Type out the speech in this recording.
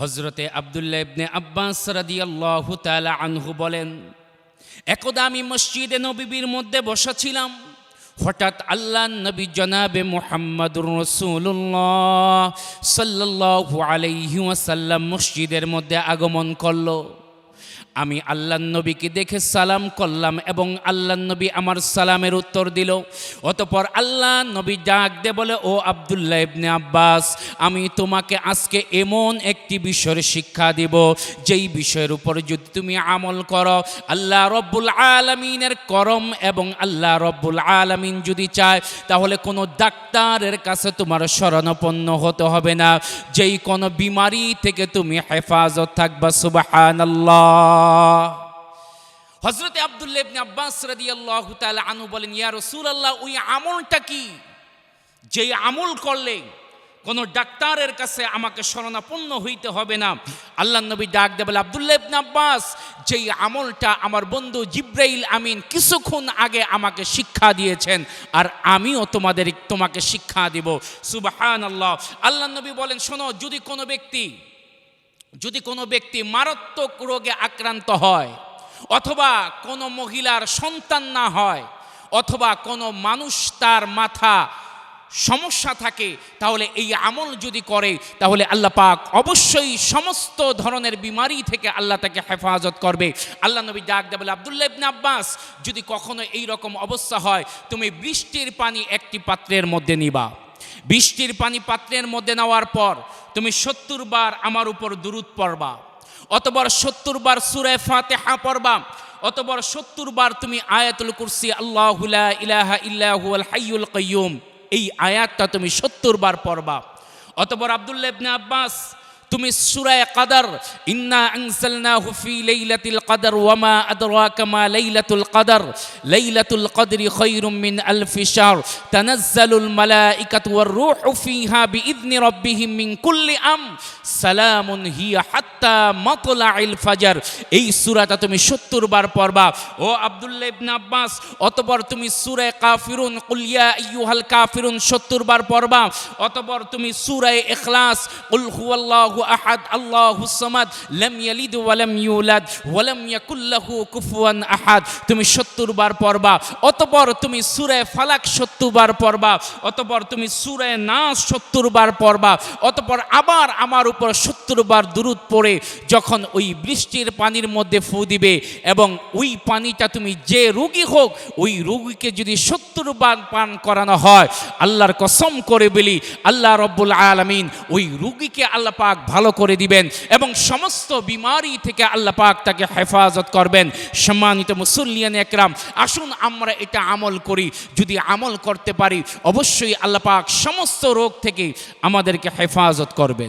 হজরতে আবদুল্লাহ ইবনে আব্বাস আল্লাহ তাআলা আনহু বলেন, একদা আমি মসজিদে নবীবির মধ্যে বসা ছিলাম হঠাৎ আল্লাহ নবী জনাবে মোহাম্মদুর রসুল্লাহ সাল্লাহ আলাইহি ওয়াসাল্লাম মসজিদের মধ্যে আগমন করল। আমি আল্লাহ নবীকে দেখে সালাম করলাম এবং আল্লাহ নবী আমার সালামের উত্তর দিল। অতপর আল্লাহ নবী ডাক দে বলে, ও আবদুল্লাহ ইবনে আব্বাস, আমি তোমাকে আজকে এমন একটি বিষয়ের শিক্ষা দিব, যেই বিষয়ের উপর যদি তুমি আমল করো, আল্লাহ রব্বুল আলমিনের করম এবং আল্লাহ রব্বুল আলমিন যদি চায়, তাহলে কোনো ডাক্তারের কাছে তোমার শরণাপন্ন হতে হবে না। যেই কোনো বিমারি থেকে তুমি হেফাজত থাকবা সুবাহান হজরতে আবদুল্লাহ ইবনে আব্বাস রাদিয়াল্লাহু তাআলা আনহু বলেন, ইয়া রাসূলুল্লাহ, ওই আমলটা কি? যেই আমল করলে কোনো ডাক্তারের কাছে আমাকে শরণাপন্ন হইতে হবে না? আল্লাহ নবী ডাক দেবেল আবদুল্লাহ ইবনে আব্বাস, যেই আমলটা আমার বন্ধু জিব্রাইল আমিন কিছুক্ষণ আগে আমাকে শিক্ষা দিয়েছেন, আর আমিও তোমাদের, তোমাকে শিক্ষা দিব। সুবাহান আল্লাহ আল্লাহ নবী বলেন, শোনো, যদি কোনো ব্যক্তি যদি কোনো ব্যক্তি মারাত্মক রোগে আক্রান্ত হয়, অথবা কোনো মহিলার সন্তান না হয়, অথবা কোনো মানুষ তার মাথা সমস্যা থাকে, তাহলে এই আমল যদি করে, তাহলে আল্লাহ পাক অবশ্যই সমস্ত ধরনের বিমারি থেকে আল্লাহ তাকে হেফাজত করবে। আল্লাহ নবী ডাক দেবে আবদুল্লাহ ইবনে আব্বাস, যদি কখনো এই রকম অবস্থা হয়, তুমি বৃষ্টির পানি একটি পাত্রের মধ্যে নিবা। বৃষ্টির পানি পাত্রের মধ্যে নেওয়ার পর তুমি সত্তর বার আমার উপর দুরুদ পড়বা। অতবার সত্তর বার সুরে ফাঁতে ফাতেহা পড়বা। অতবার সত্তর বার তুমি আয়াতুল কুরসি, আল্লাহ ইলাহা ইল্লাহুল হাইউল কাইয়ুম, এই আয়াতটা তুমি সত্তর বার পড়বা। অতপর আবদুল্লাবনে আব্বাস তুমি সূরা কদর ইন্না আনসালনাহু ফি লাইলাতিল কদর ওয়া মা আদরাকা মা লাইলাতুল কদর লাইলাতুল কদর খায়রুম মিন আলফ শাহর তানাজ্জালুল মালাইকাতু ওয়ার রূহু ফিহা باذن রাব্বিহিম মিন কুল্লি আম সালামুন হিয়া হাত্তা মাতলাইল ফাজর এই সূরাটা তুমি 70 বার পড়বা ও আব্দুল্লাহ ইবনে আব্বাস অতঃপর তুমি সূরা কাফিরুন কুল ইয়া আইয়ুহাল কাফিরুন 70 বার পড়বা অতঃপর তুমি সূরা ইখলাস কুল হুয়াল্লাহু আহাদ, আল্লাহু সামাদ, লাম ইয়ালিদ ওয়া লাম ইউলাদ, ওয়া লাম ইয়াকুল লাহু কুফুয়ান আহাদ। তুমি 70 বার পড়বা, অতঃপর তুমি সূরা ফালাক 70 বার পড়বা, অতঃপর তুমি সূরা নাস 70 বার পড়বা, অতঃপর আবার আমার উপর 70 বার দুরূদ পড়ে, যখন ওই বৃষ্টির পানির মধ্যে ফু দিবে এবং ওই পানিটা তুমি যে রোগী হোক, ওই রোগীকে যদি 70 বার পান করানো হয়, আল্লাহর কসম করে বলি, আল্লাহ রব্বুল আলামিন ওই রুগীকে আল্লাহ পাক ভালো করে দিবেন এবং সমস্ত বিমারি থেকে আল্লাহ পাক তাকে হেফাজত করবেন। সম্মানিত মুসল্লিয়ান একরাম, আসুন আমরা এটা আমল করি। যদি আমল করতে পারি, অবশ্যই আল্লাহ পাক সমস্ত রোগ থেকে আমাদেরকে হেফাজত করবেন।